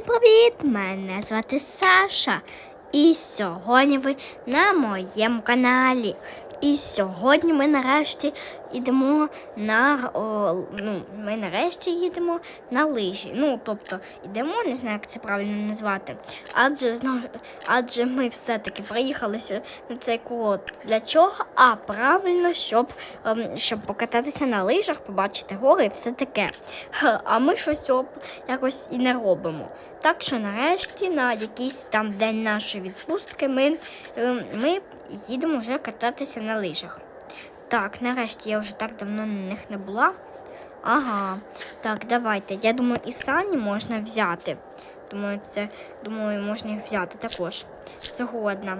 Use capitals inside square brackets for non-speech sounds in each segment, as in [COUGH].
Привіт! Мене звати Саша. І сьогодні ви на моєму каналі. І сьогодні ми нарешті йдемо на о, ну, ми нарешті їдемо на лижі. Ну, тобто йдемо, не знаю, як це правильно назвати. Адже знов, адже ми все-таки приїхали сюди на цей курорт. Для чого? А правильно, щоб, ем, щоб покататися на лижах, побачити гори і все таке. А ми щось якось і не робимо. Так що нарешті на якийсь там день нашої відпустки ми, ем, ми їдемо вже кататися на лижах. Так, нарешті я вже так давно на них не була. Ага, так, давайте. Я думаю, і сані можна взяти. Думаю, це думаю, можна їх взяти також. Згодна.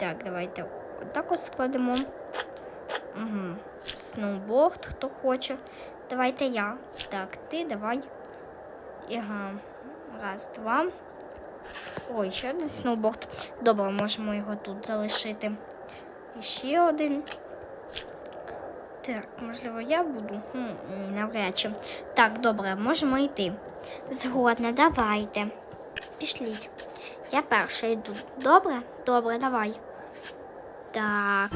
Так, давайте отак от складемо. Угу. Сноуборд, хто хоче. Давайте я. Так, ти давай. Ага. Раз, два. Ой, ще один сноуборд. Добре, можемо його тут залишити. І ще один. Так, можливо, я буду? Ні, навряд чи. Так, добре, можемо йти. Згодна, давайте. Пішліть. Я перша йду. Добре? Добре, давай. Так.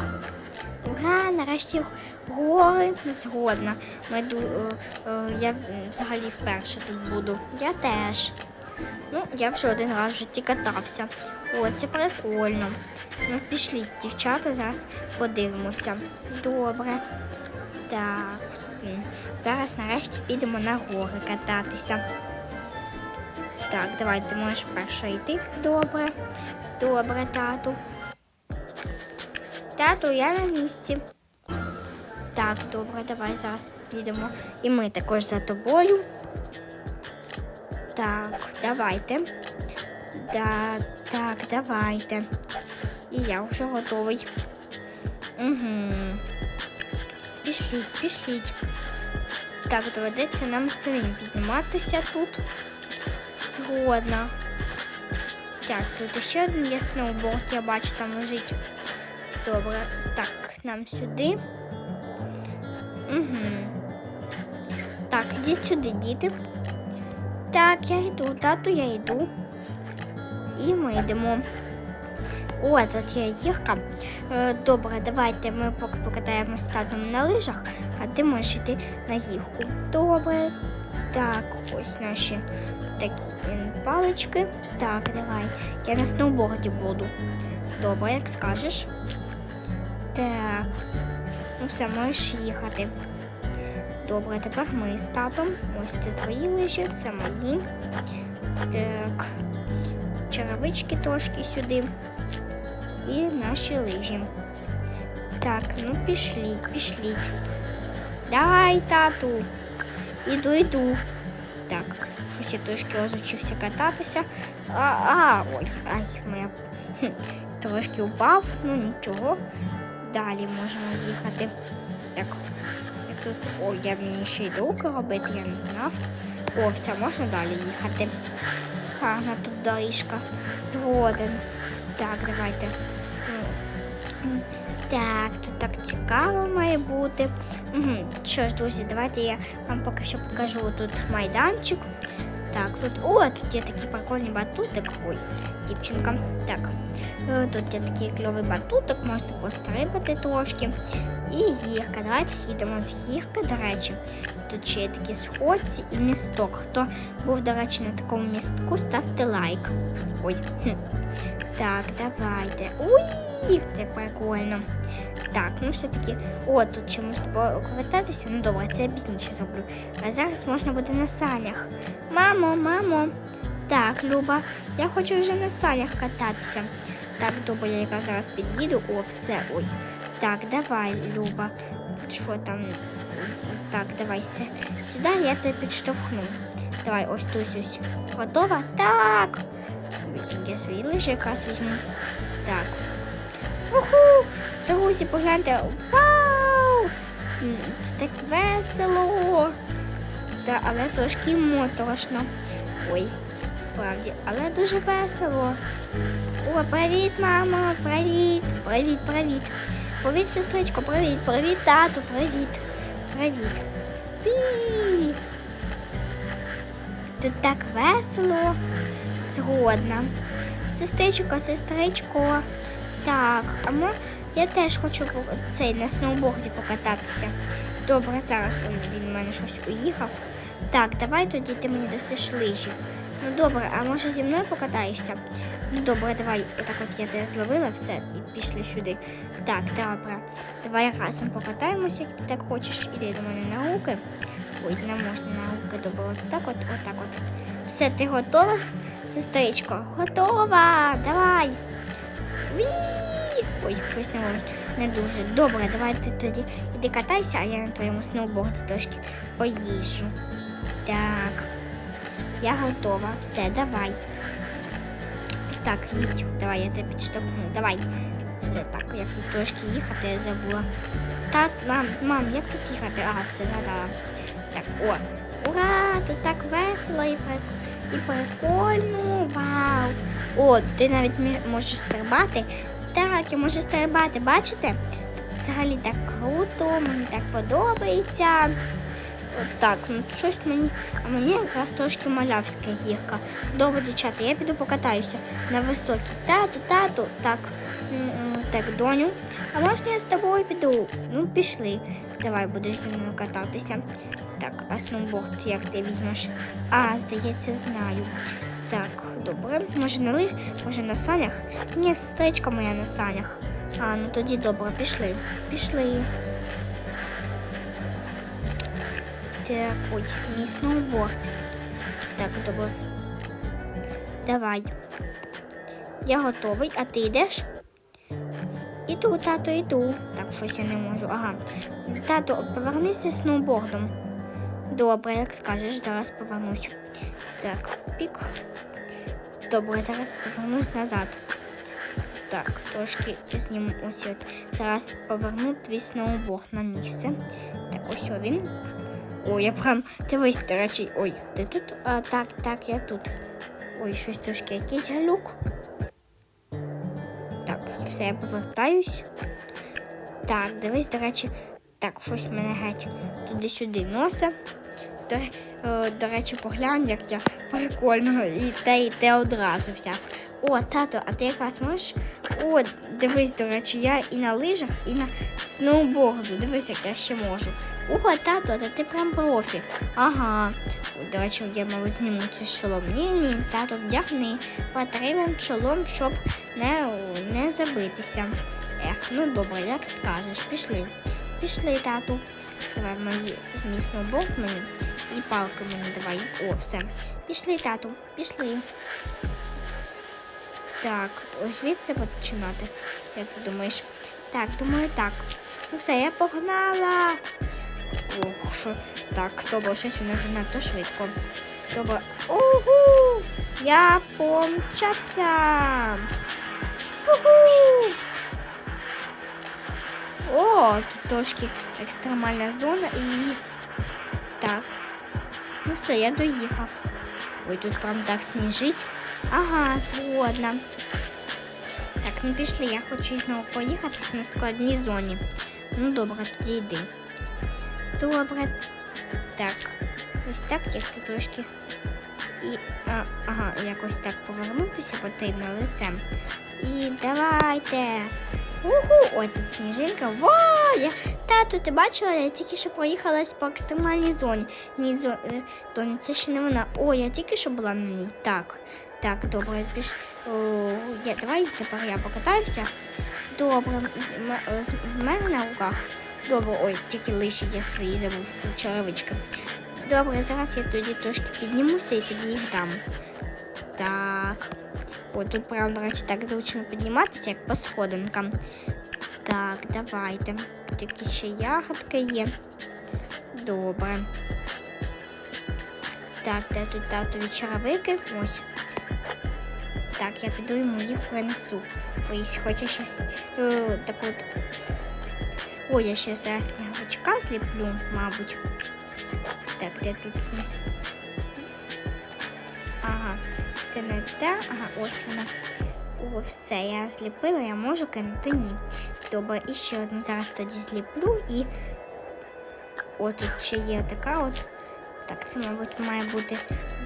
Ура, нарешті гори згодна. Ми е, е, я взагалі вперше тут буду. Я теж. Ну, я вже один раз в житті катався. О, це прикольно. Ну, пішліть, дівчата, зараз подивимося. Добре. Так. Зараз нарешті підемо на гори кататися. Так, давай, ти можеш перша йти. Добре. Добре, тату. Тату, я на місці. Так, добре, давай зараз підемо. І ми також за тобою. Так, давайте. Да, так, давайте. І я вже готовий. Угу. Пішліть, пішліть. Так, доведеться нам самим підніматися тут. Згодна. Так, тут ще один є сноуборд, я бачу, там лежить. Добре. Так, нам сюди. Угу. Так, ідіть сюди, діти. Так, я йду, тату, я йду. І ми йдемо. О, тут є гірка. Е, Добре, давайте ми поки покатаємось татом на лижах, а ти можеш йти на гірку. Добре. Так, ось наші такі палички. Так, давай. Я на сноуборді буду. Добре, як скажеш. Так. Ну все, можеш їхати. Добре, тепер ми з татом. Ось це твої лижі, це мої. Так. Черевички трошки сюди. І наші лижі. Так, ну пішліть, пішліть. Давай, тату. Іду, іду. Так, щось я трошки розучився кататися. А, а ой, ай, моя трошки упав, ну нічого. Далі можемо їхати. Так, тут. О, я мені ще й руки робити, я не знав. О, все, можна далі їхати. Гарна тут доріжка. Згоден. Так, давайте. Так, тут так цікаво має бути. Угу. Що ж, друзі, давайте я вам поки що покажу тут майданчик. Так, тут. О, тут є такий прикольний батутик. Ой, дівчинка. Так. Е, Тут є такий кльовий батутик, можете пострибати трошки. І гірка. Давайте з'їдемо з гірки, до речі. Тут ще є такі сходці і місток. Хто був, до речі, на такому містку, ставте лайк. Ой. Так, давайте. Уй, як прикольно. Так, ну все-таки. О, тут ще можна покататися. Ну добре, це я пізніше зроблю. А зараз можна буде на санях. Мамо, мамо. Так, Люба, я хочу вже на санях кататися. Так, добре, я зараз під'їду. О, все, ой. Так, давай, Люба. Що там? Так, давай сі- сідай, я тебе підштовхну. Давай, ось тут ось. Готова? Так. Я свої лижі якраз візьму. Так. Уху! Друзі, погляньте. Вау! Це так весело. Та, але трошки моторошно. Ой, справді, але дуже весело. О, привіт, мама, привіт, привіт, привіт. Привіт, сестричко, привіт, привіт, тату, привіт. Привіт. Ві! Тут так весело. Згодна. Сестричко, сестричко. Так, а мо я теж хочу цей на сноуборді покататися. Добре, зараз він в мене щось уїхав. Так, давай тоді ти мені дасиш лижі. Ну добре, а може зі мною покатаєшся? Добре, давай. Отак от я тебе зловила все і пішли сюди. Так, добре. Давай разом покатаємося, як ти так хочеш. Іди до мене на руки. Ой, не можна на добре. Отак от, отак от. Все, ти готова, сестричко? Готова! Давай! Ві! Ой, щось не, можу. не дуже. Добре, давай ти тоді іди катайся, а я на твоєму сноуборді трошки поїжджу. Так. Я готова. Все, давай. Так, їдь. Давай, я тебе підштовхну. Давай. Все, так, як тут трошки їхати, я забула. Так, мам, мам, як тут їхати? Ага, все, згадала. Так, о. Ура! Тут так весело і, і прикольно. Вау! О, ти навіть можеш стрибати. Так, я можу стрибати, бачите? Тут взагалі так круто, мені так подобається. Так, ну щось мені, а мені якраз трошки малявська гірка. Добре, дівчата, я піду покатаюся на високій. Тату, тату, так, м, так, доню. А можна я з тобою піду? Ну, пішли. Давай будеш зі мною кататися. Так, а сноуборд як ти візьмеш? А, здається, знаю. Так, добре. Може на лиж, може на санях? Ні, сестричка моя на санях. А, ну тоді добре, пішли. Пішли. Так, ой, мій сноуборд. Так, добре. Давай. Я готовий, а ти йдеш? Іду, тато, іду. Так, щось я не можу. Ага. Тато, повернися сноубордом. Добре, як скажеш, зараз повернусь. Так, пік. Добре, зараз повернусь назад. Так, трошки зніму ось от. Зараз поверну твій сноуборд на місце. Так, ось він. Ой, я прям дивись, до речі. Ой, ти тут? А, так, так, я тут. Ой, щось трошки якийсь галюк. Так, все, я повертаюсь. Так, дивись, до речі, так, щось мене геть туди-сюди носа. До, е, до речі, поглянь, як я прикольно і те, і те одразу взяв. О, тато, а ти якраз можеш? О, дивись, до речі, я і на лижах, і на сноуборду. Дивись, як я ще можу. Ого, тато, та ти прям профі. Ага. О, До речі, я, мабуть, зніму цю шолом. Ні, ні, тато, вдягни. Потрібен шолом, щоб не, не забитися. Ех, ну добре, як скажеш, пішли. Пішли, тату. Давай мої мій сноуборд мені і палки мені давай. О, все. Пішли, тату, пішли. Так, ось звідси починати. Як ти думаєш? Так, думаю, так. Ну все, я погнала. Ох, що так, добре, щось у нас занадто швидко. Добре. Угу! Я помчався. Уху! О, тут трошки екстремальна зона і. Так. Ну все, я доїхав. Ой, тут прям так сніжить. Ага, згодна. Так, ну пішли, я хочу знову поїхатись на складній зоні. Ну добре, тоді йди. Добре. Так. Ось так, тут трошки. І. А, ага, якось так повернутися потрібно лицем. І давайте. Уху! Ой, тут сніжинка. Вау! Я... Тату, ти бачила, я тільки що проїхалась по екстремальній зоні. Ні, зо... е, Доню, це ще не вона. О, я тільки що була на ній. Так. Так, добре, піш. О. Давай тепер я покатаюся. Добре, з... в мене на руках. Добре, ой, тільки лиші я свої забув черевички. Добре, зараз я тоді трошки піднімуся і тобі їх дам. Так. О, тут, прям, до речі, так зручно підніматися, як по сходинкам. Так, давайте. Якісь ще ягодки є. Добре. Так, де тут татові черевики? Ось. Так, я піду йому їх принесу. Ось, хоче щось е, так от. Ой, я ще зараз снігочка зліплю, мабуть. Так, де тут? Ага, це не те. Ага, ось вона. О, все, я зліпила, я можу кинути ні. Добре, і ще одну зараз тоді зліплю і. О, тут ще є така от. Так, це, мабуть, має бути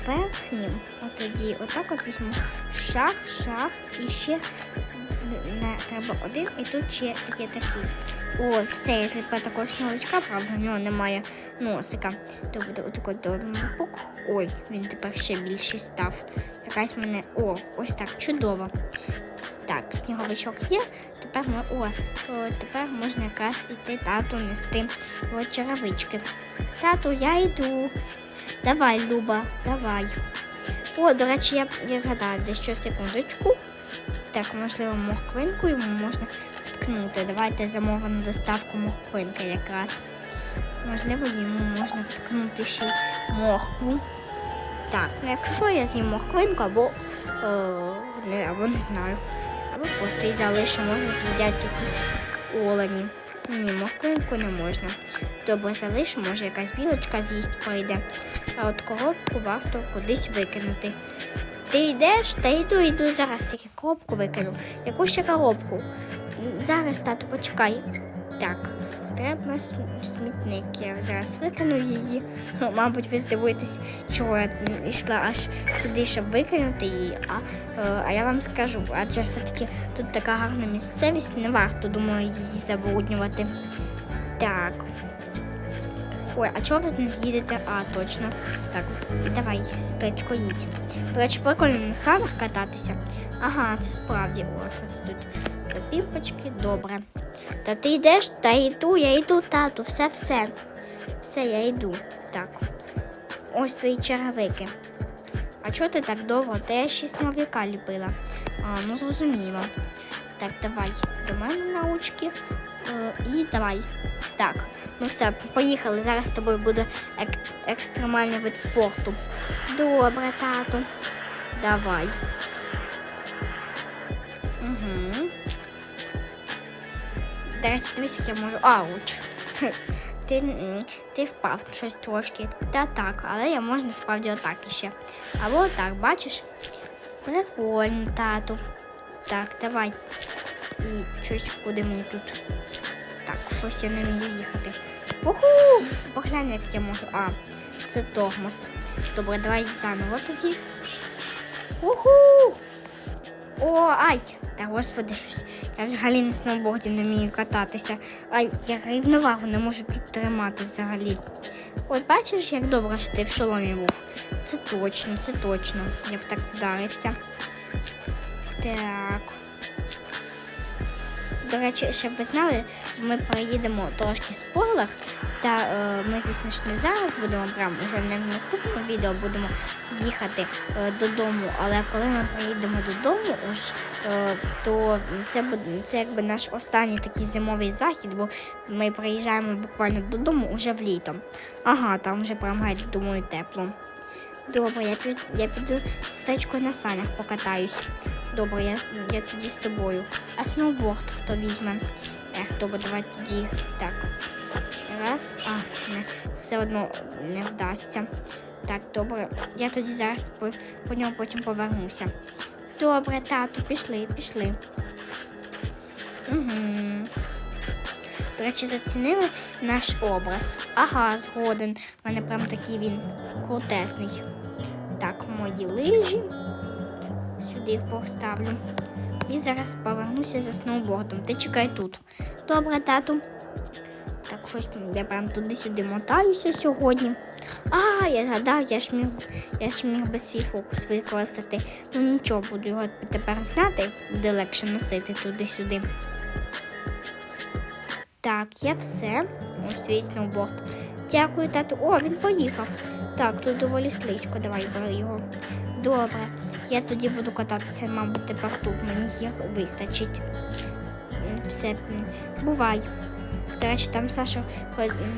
верхнім. От отак от візьму шах, шах і ще не треба один, і тут ще є такий. О, це я зліпила такого сновичка, правда, в нього немає носика. То буде отакий пук. Ой, він тепер ще більший став. Якась мене. О, ось так, чудово. Так, сніговичок є. Тепер ми. О, о, тепер можна якраз іти тату нести от черевички. Тату, я йду. Давай, Люба, давай. О, до речі, я, я згадала дещо секундочку. Так, можливо, морквинку йому можна вткнути. Давайте замовимо доставку морквинки якраз. Можливо, йому можна вткнути ще й моркву. Так, ну якщо я з'їм морквинку або, е, не, або не знаю, або просто її залишу, може з'їдять якісь олені. Ні, мокринку не можна. Добре, залишу, може якась білочка з'їсть прийде. А от коробку варто кудись викинути. Ти йдеш, та йду, йду зараз тільки коробку викину. Яку ще коробку? Зараз, тату, почекай. Так, треба см- смітник. Я зараз викину її. Мабуть, ви здивуєтесь, чого я йшла аж сюди, щоб викинути її. А, е, а я вам скажу, адже все-таки тут така гарна місцевість, не варто, думаю, її забруднювати. Так. Ой, а чого ви не їдете? А, точно. Так, давай, сестричко, їдь. До речі, прикольно на санах кататися. Ага, це справді. О, щось тут. Запіпочки, добре. Та ти йдеш? Та йду, я йду, тату, все, все. Я йду. Так. Ось твої черевики. А чого ти так довго? Та я ще сновика ліпила. А, ну зрозуміло. Так, давай до мене на очки. Е, і давай. Так, ну все, поїхали. Зараз з тобою буде ек- екстремальний вид спорту. Добре, тату. Давай. До речі, я можу. Ауч. [LAUGHS] Ти, ти впав щось трошки. Та так, але я можу насправді отак іще. Або отак, бачиш? Прикольно, тату. Так, давай. І щось куди мені тут. Так, щось я не вмію їхати. Уху! Поглянь, як я можу. А, це тормоз. Добре, давай заново тоді. Уху! О, ай! Та господи, щось. Я взагалі на сноуборді не вмію кататися. Ай, я рівновагу не можу підтримати взагалі. От бачиш, як добре, що ти в шоломі був. Це точно, це точно. Я б так вдарився. Так. До речі, щоб ви знали, ми переїдемо трошки спойлер. Та е, ми, звісно ж, не зараз будемо прямо вже не в наступному відео будемо їхати е, додому. Але коли ми приїдемо додому, уж, е, то це буде це якби наш останній такий зимовий захід, бо ми приїжджаємо буквально додому уже в літом. Ага, там вже прям геть, думаю, тепло. Добре, я піду, я піду з сестричкою на санях покатаюсь. Добре, я, я тоді з тобою. А сноуборд хто візьме? Ех, добре, давай тоді. Так. Раз, а, не, все одно не вдасться. Так, добре. Я тоді зараз по, по ньому потім повернуся. Добре, тату, пішли, пішли. Угу. До речі, зацінили наш образ. Ага, згоден. У мене прям такий він крутесний. Так, мої лижі. Сюди їх поставлю. І зараз повернуся за сноубордом. Ти чекай тут. Добре, тату. Так, щось я прям туди-сюди мотаюся сьогодні. А, я згадав, я ж міг, я ж міг би свій фокус використати. Ну нічого, буду його тепер знати, буде легше носити туди-сюди. Так, я все. Ось твій сноуборд. Дякую, тату. О, він поїхав. Так, тут доволі слизько. Давай бери його. Добре. Я тоді буду кататися, мабуть, тепер тут. Мені їх вистачить. Все, бувай. До речі, там Саша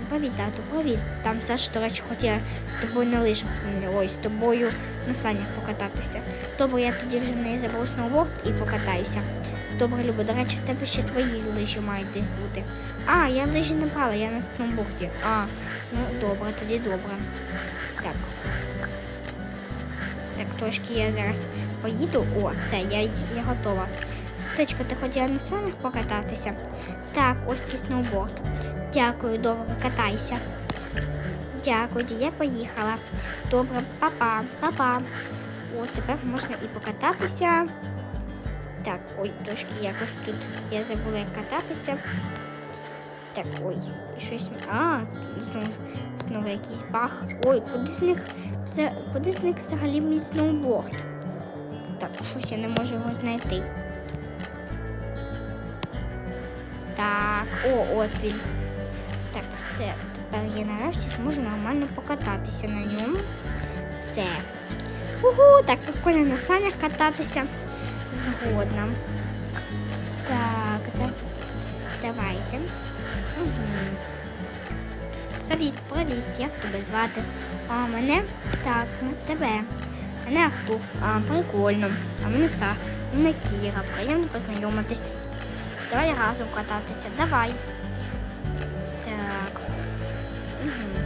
привіт, тату. Там Саша, до речі, хотіла з тобою на лижах, ой, з тобою на санях покататися. Добре, я тоді вже в неї заберу сноуборд і покатаюся. Добре, Люба, до речі, в тебе ще твої лижі мають десь бути. А, я лижі не брала, я на сноуборді. А, ну добре, тоді добре. Так. Так, трошки я зараз поїду. О, все, я, я готова. Сестричко, ти хотіла на санях покататися? Так, ось твій сноуборд. Дякую, добре, катайся. дякую, я поїхала. Добре, папа, папа. О, тепер можна і покататися. Так, ой, трошки якось тут я забула як кататися. Так, ой, щось. А, знову, знову якийсь баг. Ой, куди з них куди з них взагалі мій сноуборд? Так, щось я не можу його знайти. Так, о, от він. Так, все. Тепер я нарешті зможу нормально покататися на ньому. Все. Угу, так прикольно на санях кататися. Згодна. Так, да, давайте. Угу. Привіт, привіт, як тебе звати? А мене? Так, тебе. Мене Артур. А, прикольно. А мене Са. Мене Кіра. Приємно познайомитись. Давай разом кататися. Давай. Так. Угу.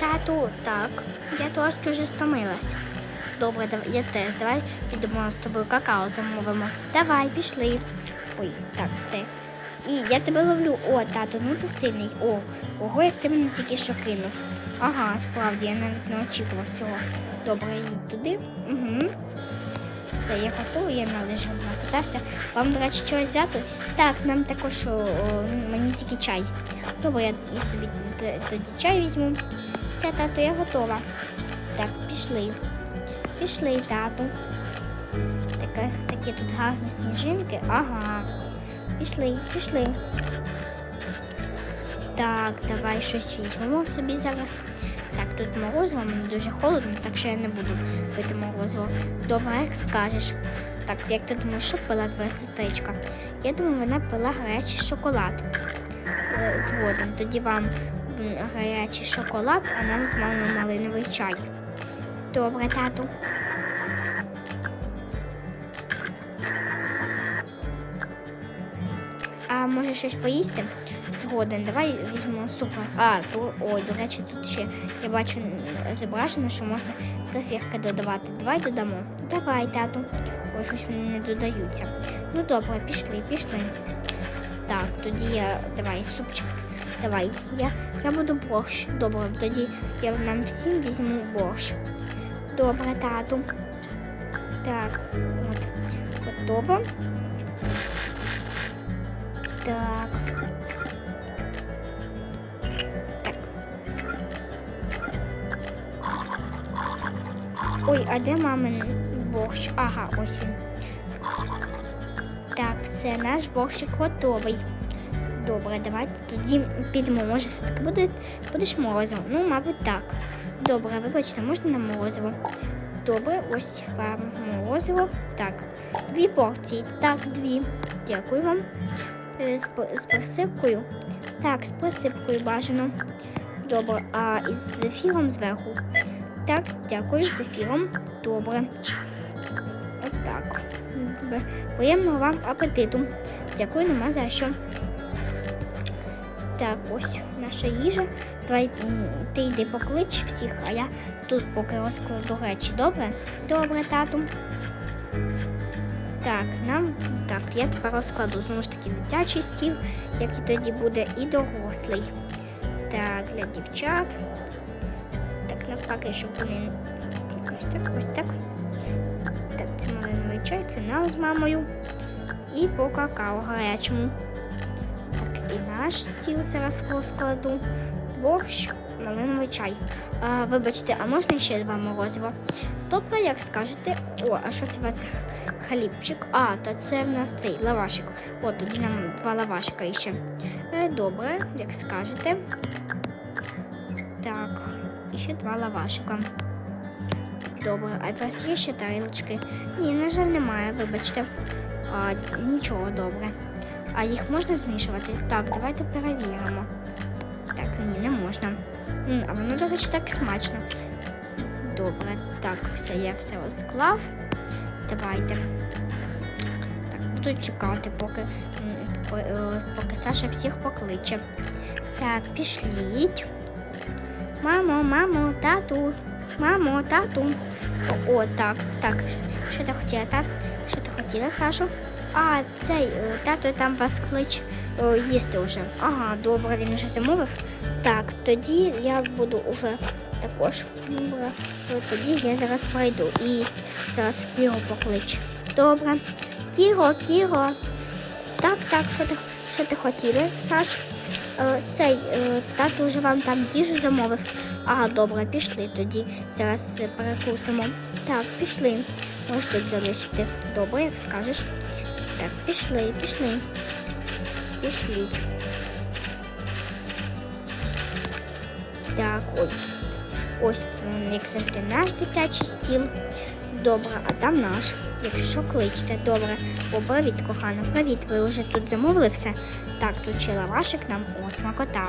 Тату, так. Я трошки вже стомилась. Добре, я теж. Давай підемо з тобою какао замовимо. Давай, пішли. Ой, так, все. І я тебе ловлю. О, тато, ну ти сильний. О, ого, як ти мене тільки що кинув. Ага, справді, я навіть не очікував цього. Добре, їдь туди. Угу. Все, я готова, я на лижах накатався. Вам, до речі, чогось взяти? Так, нам також о, мені тільки чай. Добре, я і собі тоді чай візьму. Все, тато, я готова. Так, пішли. Пішли, тату. Таке, такі тут гарні сніжинки. Ага. Пішли, пішли. Так, давай щось візьмемо собі зараз. Тут морозиво, мені дуже холодно, так що я не буду пити морозиво. Добре, як скажеш. Так, як ти думаєш, що пила твоя сестричка? Я думаю, вона пила гарячий шоколад. Е, Згодом. Тоді вам гарячий шоколад, а нам з мамою малиновий чай. Добре, тату. А може щось поїсти? Згоден, давай візьмемо супер. А, то, ой, до речі, тут ще я бачу зображено, що можна сафірки додавати. Давай додамо. Давай, тату. Ой, щось вони не додаються. Ну добре, пішли, пішли. Так, тоді я давай супчик. Давай. Я, я буду борщ. Добре, тоді я нам всім візьму борщ. Добре, тату. Так, от. Готово. Так. Ой, а де мамин борщ? Ага, ось він. Так, все, наш борщик готовий. Добре, давайте тоді підемо. Може, все-таки буде, будеш морозиво? Ну, мабуть, так. Добре, вибачте, можна на морозиво? Добре, ось вам морозиво. Так, дві порції. Так, дві. Дякую вам. Е, З, з присипкою. Так, з присипкою бажано. Добре, а із зефіром зверху. Так, дякую, з зефіром. Добре. Отак. Добре. Приємного вам апетиту. Дякую, нема за що. Так, ось наша їжа. Давай ти йди поклич всіх, а я тут поки розкладу речі. Добре? Добре, тату. Так, нам так, я тепер розкладу знову ж таки дитячий стіл, як і тоді буде і дорослий. Так, для дівчат. Так, щоб вони. Ось так, ось так. Так, це малиновий чай, це нам з мамою. І по какао гарячому. Так, і наш стіл зараз розкладу. Борщ, малиновий чай. А, вибачте, а можна ще два морозива? Добре, як скажете. О, а що це у вас хлібчик? А, та це в нас цей лавашик. О, тоді нам два лавашика іще. Е, добре, як скажете. І ще два лавашика. Добре, а у вас є ще тарілочки? Ні, на жаль, немає, вибачте. А, нічого добре. А їх можна змішувати? Так, давайте перевіримо. Так, ні, не можна. А воно, до речі, так смачно. Добре, так, все, я все розклав. Давайте. Так, буду чекати, поки, е, поки Саша всіх покличе. Так, пішліть. Мамо, мамо, тату. Мамо, тату. О, о, так, так. Що ти хотіла, так? Що ти хотіла, Сашу? А, цей е, тато там вас клич е, їсти вже. Ага, добре, він вже замовив. Так, тоді я буду уже також. Добре. Тоді я зараз пройду і зараз Кіро покличу. Добре. Кіро, Кіро. Так, так, що ти, що ти хотіли, Саш? Е, цей е, тато вже вам там їжу замовив. Ага, добре, пішли тоді. Зараз перекусимо. Так, пішли. Можеш тут залишити. Добре, як скажеш. Так, пішли, пішли. Пішліть. Так, ой. Ось як завжди, наш дитячий стіл. Добре, а там наш. Якщо кличте, добре. О, привіт, кохана. Привіт, ви вже тут замовили все? Так, тут ще лавашик нам, о, смакота.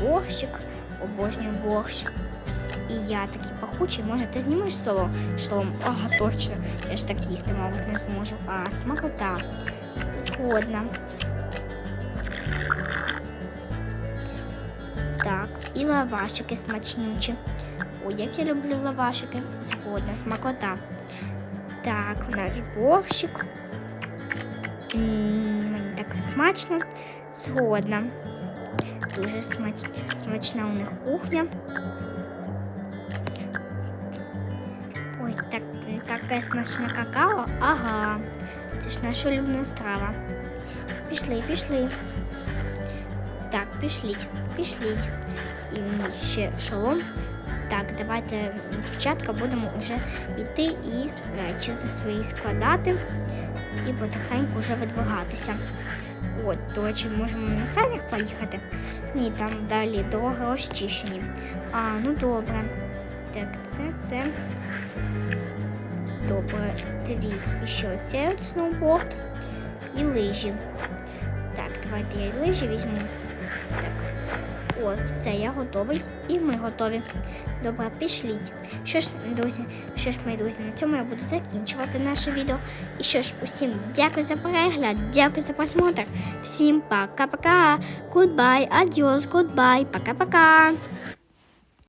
Борщик, обожнюю борщ. І я такий пахучий, може, ти знімеш соло? Шолом? Ага, точно. Я ж так їсти, мабуть, не зможу. А, смакота. Згодна. Так, і лавашики смачнючі. Ой, як я люблю лавашики. Згодна, смакота. Так, наш борщик. М, Мені так смачно. Згодна. Дуже смач... смачна у них кухня. Ой, так, таке смачне какао. Ага. Це ж наша улюблена страва. Пішли, пішли. Так, пішліть, пішліть. І мені ще шолом. Так, давайте, дівчатка, будемо вже йти і речі за свої складати і потихеньку вже видвигатися. От, до речі, можемо на санях поїхати. Ні, там далі дороги розчищені. А, ну добре. Так, це, це. Добре, твій. І ще оцей от сноуборд і лижі. Так, давайте я лижі візьму. Так. О, все, я готовий і ми готові. Добре, пішліть. Що ж, друзі, що ж, мої друзі, на цьому я буду закінчувати наше відео. І що ж, усім дякую за перегляд, дякую за просмотр. Всім пока-пока. Goodbye, adios, goodbye, пока-пока.